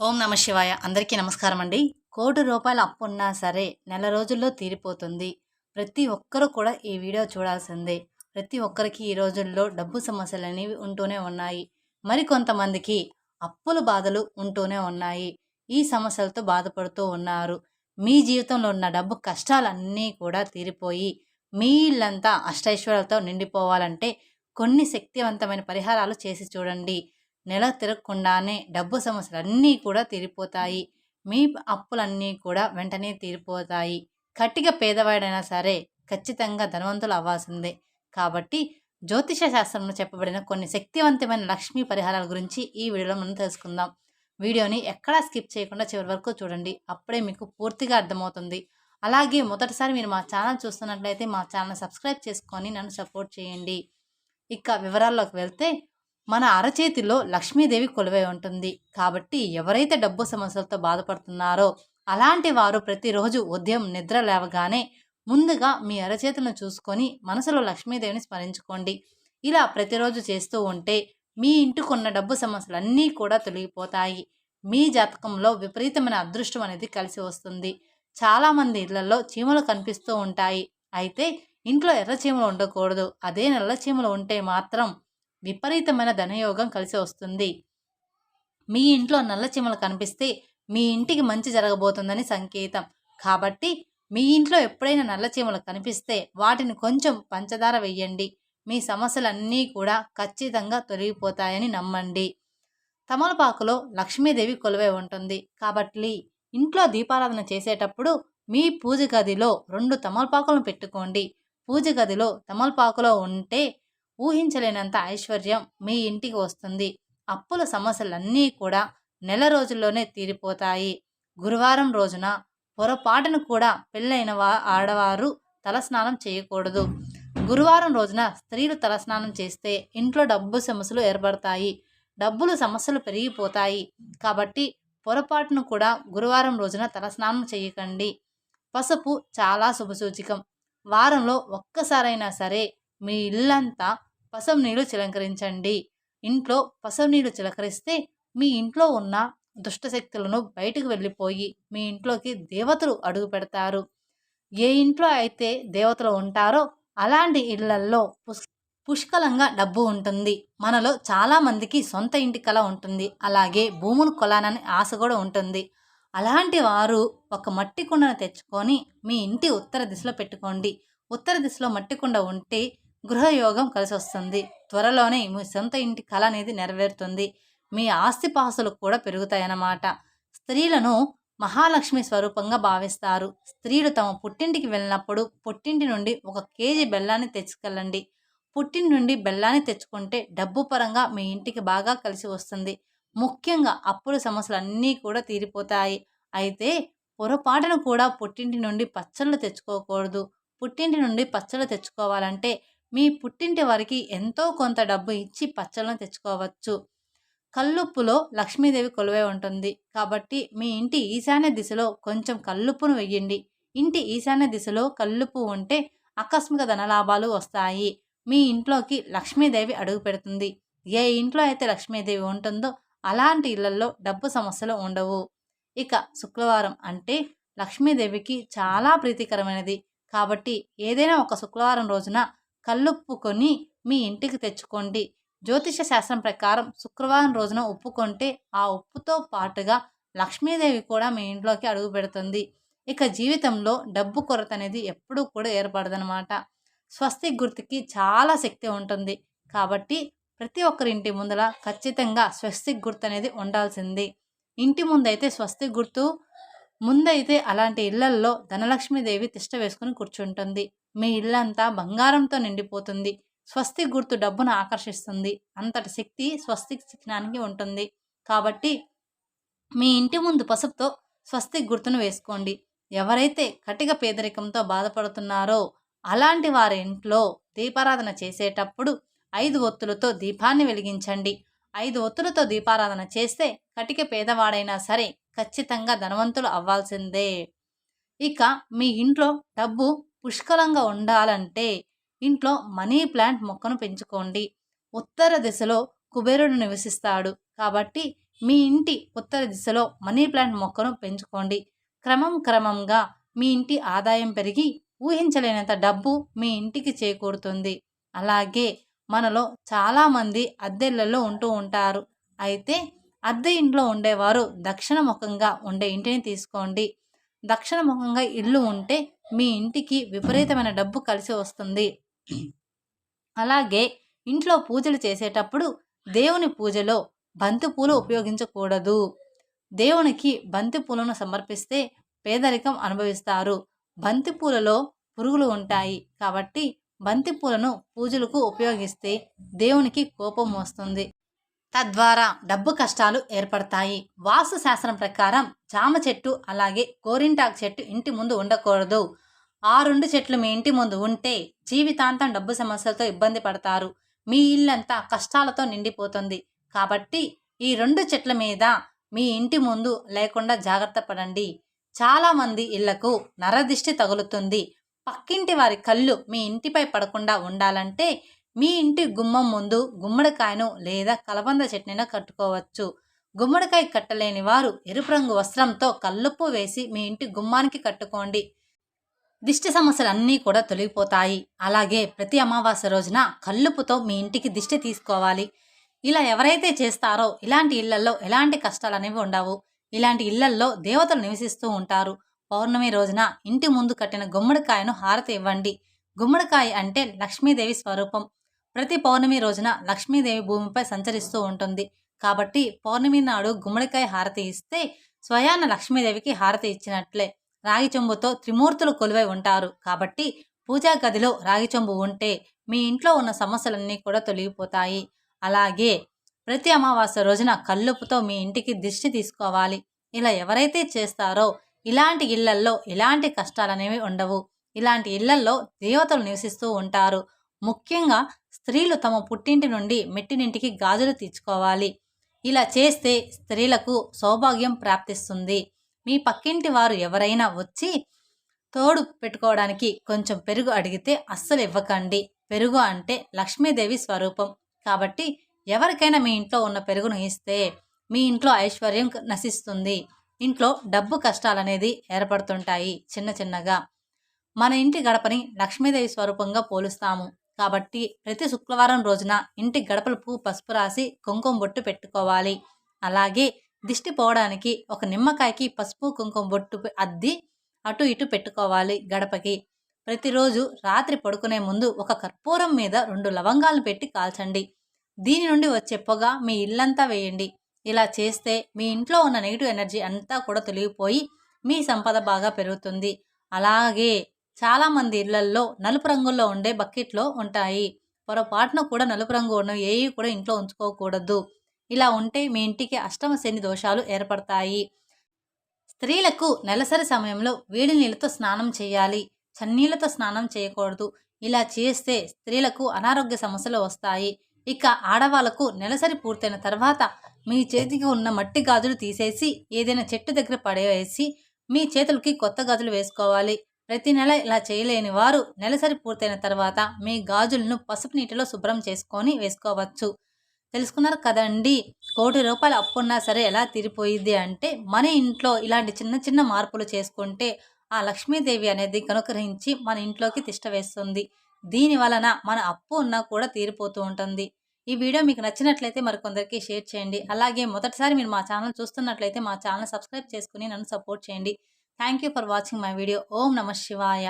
ఓం నమ శివాయ. అందరికీ నమస్కారం అండి. కోటి రూపాయల అప్పు ఉన్నా సరే నెల రోజుల్లో తీరిపోతుంది. ప్రతి ఒక్కరూ కూడా ఈ వీడియో చూడాల్సిందే. ప్రతి ఒక్కరికి ఈ రోజుల్లో డబ్బు సమస్యలు అనేవి ఉంటూనే ఉన్నాయి. మరికొంతమందికి అప్పుల బాధలు ఉంటూనే ఉన్నాయి. ఈ సమస్యలతో బాధపడుతూ ఉన్నారు. మీ జీవితంలో ఉన్న డబ్బు కష్టాలన్నీ కూడా తీరిపోయి మీ ఇల్లంతా అష్టైశ్వర్యాలతో నిండిపోవాలంటే కొన్ని శక్తివంతమైన పరిహారాలు చేసి చూడండి. నెల తిరగకుండానే డబ్బు సమస్యలు అన్నీ కూడా తీరిపోతాయి. మీ అప్పులన్నీ కూడా వెంటనే తీరిపోతాయి. కట్టిగా పేదవాడైనా సరే ఖచ్చితంగా ధనవంతులు అవ్వాల్సిందే. కాబట్టి జ్యోతిష శాస్త్రంలో చెప్పబడిన కొన్ని శక్తివంతమైన లక్ష్మీ పరిహారాల గురించి ఈ వీడియోలో మనం తెలుసుకుందాం. వీడియోని ఎక్కడా స్కిప్ చేయకుండా చివరి వరకు చూడండి. అప్పుడే మీకు పూర్తిగా అర్థమవుతుంది. అలాగే మొదటిసారి మీరు మా ఛానల్ చూస్తున్నట్లయితే మా ఛానల్ సబ్స్క్రైబ్ చేసుకొని నన్ను సపోర్ట్ చేయండి. ఇక వివరాల్లోకి వెళ్తే మన అరచేతిలో లక్ష్మీదేవి కొలువై ఉంటుంది. కాబట్టి ఎవరైతే డబ్బు సమస్యలతో బాధపడుతున్నారో అలాంటి వారు ప్రతిరోజు ఉదయం నిద్ర లేవగానే ముందుగా మీ అరచేతులను చూసుకొని మనసులో లక్ష్మీదేవిని స్మరించుకోండి. ఇలా ప్రతిరోజు చేస్తూ ఉంటే మీ ఇంటికున్న డబ్బు సమస్యలన్నీ కూడా తొలగిపోతాయి. మీ జాతకంలో విపరీతమైన అదృష్టం అనేది కలిసి వస్తుంది. చాలామంది ఇళ్ళలో చీమలు కనిపిస్తూ ఉంటాయి. అయితే ఇంట్లో ఎర్ర చీమలు ఉండకూడదు. అదే నల్ల చీమలు ఉంటే మాత్రం విపరీతమైన ధనయోగం కలిసి వస్తుంది. మీ ఇంట్లో నల్ల చీమలు కనిపిస్తే మీ ఇంటికి మంచి జరగబోతుందని సంకేతం. కాబట్టి మీ ఇంట్లో ఎప్పుడైనా నల్ల చీమలు కనిపిస్తే వాటిని కొంచెం పంచదార వెయ్యండి మీ సమస్యలన్నీ కూడా ఖచ్చితంగా తొలగిపోతాయని నమ్మండి. తమలపాకులో లక్ష్మీదేవి కొలువై ఉంటుంది. కాబట్టి ఇంట్లో దీపారాధన చేసేటప్పుడు మీ పూజ గదిలో రెండు తమలపాకులను పెట్టుకోండి. పూజ గదిలో తమలపాకులో ఉంటే ఊహించలేనంత ఐశ్వర్యం మీ ఇంటికి వస్తుంది. అప్పుల సమస్యలన్నీ కూడా నెల రోజుల్లోనే తీరిపోతాయి. గురువారం రోజున పొరపాటును కూడా పెళ్ళైన వా ఆడవారు తలస్నానం చేయకూడదు. గురువారం రోజున స్త్రీలు తలస్నానం చేస్తే ఇంట్లో డబ్బు సమస్యలు ఏర్పడతాయి. డబ్బులు సమస్యలు పెరిగిపోతాయి. కాబట్టి పొరపాటును కూడా గురువారం రోజున తలస్నానం చేయకండి. పసుపు చాలా శుభసూచికం. వారంలో ఒక్కసారైనా సరే మీ ఇల్లంతా పసం నీళ్ళు చిలకరించండి. ఇంట్లో పసం నీళ్ళు చిలకరిస్తే మీ ఇంట్లో ఉన్న దుష్టశక్తులను బయటకు వెళ్ళిపోయి మీ ఇంట్లోకి దేవతలు అడుగు పెడతారు. ఏ ఇంట్లో అయితే దేవతలు ఉంటారో అలాంటి ఇళ్ళల్లో పుష్ పుష్కలంగా డబ్బు ఉంటుంది. మనలో చాలామందికి సొంత ఇంటి కళ ఉంటుంది. అలాగే భూములు కొలానని ఆశ కూడా ఉంటుంది. అలాంటి వారు ఒక మట్టి కుండను తెచ్చుకొని మీ ఇంటి ఉత్తర దిశలో పెట్టుకోండి. ఉత్తర దిశలో మట్టి కుండ ఉంటే గృహయోగం కలిసి వస్తుంది త్వరలోనే మీ సొంత ఇంటి కళ అనేది నెరవేరుతుంది. మీ ఆస్తిపాస్తులు కూడా పెరుగుతాయన్నమాట. స్త్రీలను మహాలక్ష్మి స్వరూపంగా భావిస్తారు. స్త్రీలు తమ పుట్టింటికి వెళ్ళినప్పుడు పుట్టింటి నుండి ఒక కేజీ బెల్లాన్ని తెచ్చుకెళ్ళండి. పుట్టింటి నుండి బెల్లాన్ని తెచ్చుకుంటే డబ్బు పరంగా మీ ఇంటికి బాగా కలిసి వస్తుంది. ముఖ్యంగా అప్పుల సమస్యలు అన్నీ కూడా తీరిపోతాయి. అయితే పొరపాటును కూడా పుట్టింటి నుండి పచ్చళ్ళు తెచ్చుకోకూడదు. పుట్టింటి నుండి పచ్చళ్ళు తెచ్చుకోవాలంటే మీ పుట్టింటి వారికి ఎంతో కొంత డబ్బు ఇచ్చి పచ్చళ్ళను తెచ్చుకోవచ్చు. కల్లుప్పులో లక్ష్మీదేవి కొలువై ఉంటుంది. కాబట్టి మీ ఇంటి ఈశాన్య దిశలో కొంచెం కల్లుప్పును వెయ్యండి. ఇంటి ఈశాన్య దిశలో కల్లుప్పు ఉంటే ఆకస్మిక ధనలాభాలు వస్తాయి. మీ ఇంట్లోకి లక్ష్మీదేవి అడుగు పెడుతుంది. ఏ ఇంట్లో అయితే లక్ష్మీదేవి ఉంటుందో అలాంటి ఇళ్ళలో డబ్బు సమస్యలు ఉండవు. ఇక శుక్రవారం అంటే లక్ష్మీదేవికి చాలా ప్రీతికరమైనది. కాబట్టి ఏదైనా ఒక శుక్రవారం రోజున కళ్ళొప్పుకొని మీ ఇంటికి తెచ్చుకోండి. జ్యోతిష శాస్త్రం ప్రకారం శుక్రవారం రోజున ఒప్పుకుంటే ఆ ఉప్పుతో పాటుగా లక్ష్మీదేవి కూడా మీ ఇంట్లోకి అడుగు పెడుతుంది. ఇక జీవితంలో డబ్బు కొరత అనేది ఎప్పుడూ కూడా ఏర్పడదనమాట స్వస్తి గుర్తుకి చాలా శక్తి ఉంటుంది. కాబట్టి ప్రతి ఒక్కరి ఇంటి ముందర ఖచ్చితంగా స్వస్తి గుర్తు అనేది ఉండాల్సింది. ఇంటి ముందైతే స్వస్తి గుర్తు ముందైతే అలాంటి ఇళ్ళల్లో ధనలక్ష్మీదేవి తిష్ట వేసుకుని కూర్చుంటుంది. మీ ఇల్లంతా బంగారంతో నిండిపోతుంది. స్వస్తి గుర్తు డబ్బును ఆకర్షిస్తుంది. అంతటి శక్తి స్వస్తి చిహ్నానికి ఉంటుంది. కాబట్టి మీ ఇంటి ముందు పసుపుతో స్వస్తి గుర్తును వేసుకోండి. ఎవరైతే కటిక పేదరికంతో బాధపడుతున్నారో అలాంటి వారి ఇంట్లో దీపారాధన చేసేటప్పుడు ఐదు ఒత్తులతో దీపాన్ని వెలిగించండి. ఐదు ఒత్తులతో దీపారాధన చేస్తే కటిక పేదవాడైనా సరే ఖచ్చితంగా ధనవంతులు అవ్వాల్సిందే. ఇక మీ ఇంట్లో డబ్బు పుష్కలంగా ఉండాలంటే ఇంట్లో మనీ ప్లాంట్ మొక్కను పెంచుకోండి. ఉత్తర దిశలో కుబేరుడు నివసిస్తాడు కాబట్టి మీ ఇంటి ఉత్తర దిశలో మనీ ప్లాంట్ మొక్కను పెంచుకోండి. క్రమం క్రమంగా మీ ఇంటి ఆదాయం పెరిగి ఊహించలేనంత డబ్బు మీ ఇంటికి చేకూరుతుంది. అలాగే మనలో చాలామంది అద్దెళ్ళలో ఉంటూ ఉంటారు. అయితే అద్దె ఇంట్లో ఉండేవారు దక్షిణముఖంగా ఉండే ఇంటిని తీసుకోండి. దక్షిణముఖంగా ఇల్లు ఉంటే మీ ఇంటికి విపరీతమైన డబ్బు కలిసి వస్తుంది. అలాగే ఇంట్లో పూజలు చేసేటప్పుడు దేవుని పూజలో బంతిపూలు ఉపయోగించకూడదు. దేవునికి బంతిపూలను సమర్పిస్తే పేదరికం అనుభవిస్తారు. బంతిపూలలో పురుగులు ఉంటాయి కాబట్టి బంతిపూలను పూజలకు ఉపయోగిస్తే దేవునికి కోపం వస్తుంది. తద్వారా డబ్బు కష్టాలు ఏర్పడతాయి. వాస్తు శాస్త్రం ప్రకారం జామ చెట్టు అలాగే గోరింటాకు చెట్టు ఇంటి ముందు ఉండకూడదు. ఆ రెండు చెట్లు మీ ఇంటి ముందు ఉంటే జీవితాంతం డబ్బు సమస్యలతో ఇబ్బంది పడతారు. మీ ఇల్లంతా కష్టాలతో నిండిపోతుంది. కాబట్టి ఈ రెండు చెట్ల మీద మీ ఇంటి ముందు లేకుండా జాగ్రత్త పడండి. చాలామంది ఇళ్ళకు నరదిష్టి తగులుతుంది. పక్కింటి వారి కళ్ళు మీ ఇంటిపై పడకుండా ఉండాలంటే మీ ఇంటి గుమ్మం ముందు గుమ్మడికాయను లేదా కలబంద చట్నీని కట్టుకోవచ్చు. గుమ్మడికాయ కట్టలేని వారు ఎరుపు రంగు వస్త్రంతో కల్లుప్పు వేసి మీ ఇంటి గుమ్మానికి కట్టుకోండి. దిష్టి సమస్యలు అన్నీ కూడా తొలగిపోతాయి. అలాగే ప్రతి అమావాస్య రోజున కల్లుపుతో మీ ఇంటికి దిష్టి తీసుకోవాలి. ఇలా ఎవరైతే చేస్తారో ఇలాంటి ఇళ్ళలో ఎలాంటి కష్టాలు అనేవి ఉండవు. ఇలాంటి ఇళ్ళల్లో దేవతలు నివసిస్తూ ఉంటారు. పౌర్ణమి రోజున ఇంటి ముందు కట్టిన గుమ్మడికాయను హారతి ఇవ్వండి. గుమ్మడికాయ అంటే లక్ష్మీదేవి స్వరూపం. ప్రతి పౌర్ణమి రోజున లక్ష్మీదేవి భూమిపై సంచరిస్తూ ఉంటుంది. కాబట్టి పౌర్ణమి నాడు గుమ్మడికాయ హారతి ఇస్తే స్వయాన లక్ష్మీదేవికి హారతి ఇచ్చినట్లే. రాగి చెంబుతో త్రిమూర్తులు కొలువై ఉంటారు. కాబట్టి పూజా గదిలో రాగి చెంబు ఉంటే మీ ఇంట్లో ఉన్న సమస్యలన్నీ కూడా తొలగిపోతాయి. అలాగే ప్రతి అమావాస్య రోజున కల్లుపుతో మీ ఇంటికి దిష్టి తీసుకోవాలి. ఇలా ఎవరైతే చేస్తారో ఇలాంటి ఇళ్ళల్లో ఎలాంటి కష్టాలనేవి ఉండవు. ఇలాంటి ఇళ్ళల్లో దేవతలు నివసిస్తూ ఉంటారు. ముఖ్యంగా స్త్రీలు తమ పుట్టింటి నుండి మెట్టినింటికి గాజులు తీర్చుకోవాలి. ఇలా చేస్తే స్త్రీలకు సౌభాగ్యం ప్రాప్తిస్తుంది. మీ పక్కింటి వారు ఎవరైనా వచ్చి తోడు పెట్టుకోవడానికి కొంచెం పెరుగు అడిగితే అస్సలు ఇవ్వకండి. పెరుగు అంటే లక్ష్మీదేవి స్వరూపం. కాబట్టి ఎవరికైనా మీ ఇంట్లో ఉన్న పెరుగును ఇస్తే మీ ఇంట్లో ఐశ్వర్యం నశిస్తుంది. ఇంట్లో డబ్బు కష్టాలనేది ఏర్పడుతుంటాయి చిన్న చిన్నగా. మన ఇంటి గడపని లక్ష్మీదేవి స్వరూపంగా పోలుస్తాము. కాబట్టి ప్రతి శుక్రవారం రోజున ఇంటి గడపలకు పసుపు రాసి కుంకుమ బొట్టు పెట్టుకోవాలి. అలాగే దిష్టి పోవడానికి ఒక నిమ్మకాయకి పసుపు కుంకుమ బొట్టు అద్ది అటు ఇటు పెట్టుకోవాలి గడపకి. ప్రతిరోజు రాత్రి పడుకునే ముందు ఒక కర్పూరం మీద రెండు లవంగాలు పెట్టి కాల్చండి. దీని నుండి వచ్చే పొగ మీ ఇల్లంతా వేయండి. ఇలా చేస్తే మీ ఇంట్లో ఉన్న నెగిటివ్ ఎనర్జీ అంతా కూడా తొలగిపోయి మీ సంపద బాగా పెరుగుతుంది. అలాగే చాలామంది ఇళ్ళల్లో నలుపు రంగుల్లో ఉండే బకెట్లో ఉంటాయి. పొరపాటున కూడా నలుపు రంగు ఉన్న ఏవి కూడా ఇంట్లో ఉంచుకోకూడదు. ఇలా ఉంటే మీ ఇంటికి అష్టమ శని దోషాలు ఏర్పడతాయి. స్త్రీలకు నెలసరి సమయంలో వేడి నీళ్ళతో స్నానం చేయాలి. చన్నీళ్ళతో స్నానం చేయకూడదు. ఇలా చేస్తే స్త్రీలకు అనారోగ్య సమస్యలు వస్తాయి. ఇక ఆడవాళ్ళకు నెలసరి పూర్తయిన తర్వాత మీ చేతికి ఉన్న మట్టి గాజులు తీసేసి ఏదైనా చెట్టు దగ్గర పడేసి మీ చేతులకి కొత్త గాజులు వేసుకోవాలి. ప్రతి నెల ఇలా చేయలేని వారు నెలసరి పూర్తయిన తర్వాత మీ గాజులను పసుపు నీటిలో శుభ్రం చేసుకొని వేసుకోవచ్చు. తెలుసుకున్నారు కదండి? కోటి రూపాయలు అప్పున్నా సరే ఎలా తీరిపోయింది అంటే మన ఇంట్లో ఇలాంటి చిన్న చిన్న మార్పులు చేసుకుంటే ఆ లక్ష్మీదేవి అనేది కనుగ్రహించి మన ఇంట్లోకి తిష్ట వేస్తుంది. దీని వలన మన అప్పు ఉన్నా కూడా తీరిపోతూ ఉంటుంది. ఈ వీడియో మీకు నచ్చినట్లయితే మరికొందరికి షేర్ చేయండి. అలాగే మొదటిసారి మీరు మా ఛానల్ చూస్తున్నట్లయితే మా ఛానల్ సబ్స్క్రైబ్ చేసుకుని నన్ను సపోర్ట్ చేయండి. Thank you for watching my video ఓం నమ శివాయ